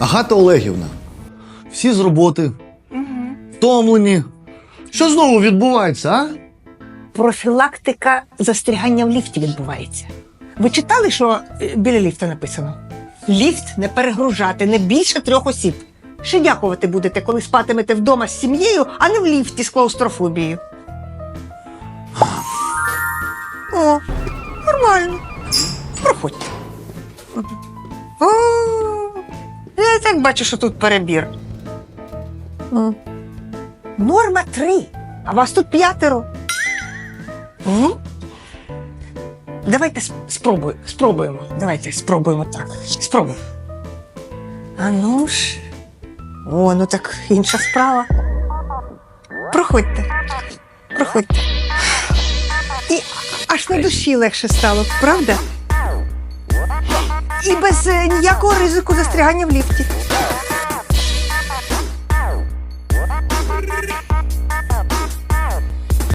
Агата Олегівна, всі з роботи, втомлені. Що знову відбувається, а? Профілактика застрягання в ліфті відбувається. Ви читали, що е, біля ліфта написано? Ліфт не перегружати не більше трьох осіб. Ще дякувати будете, коли спатимете вдома з сім'єю, а не в ліфті з клаустрофобією. О, нормально. Проходьте. О, і так бачу, що тут перебір. М. Норма три, а вас тут п'ятеро. М? Давайте спробуй, спробуємо. Давайте спробуємо так. Спробуємо. А ну ж. О, ну так інша справа. Проходьте. Проходьте. І аж на душі легше стало, правда? Без е, ніякого ризику застрягання в ліфті.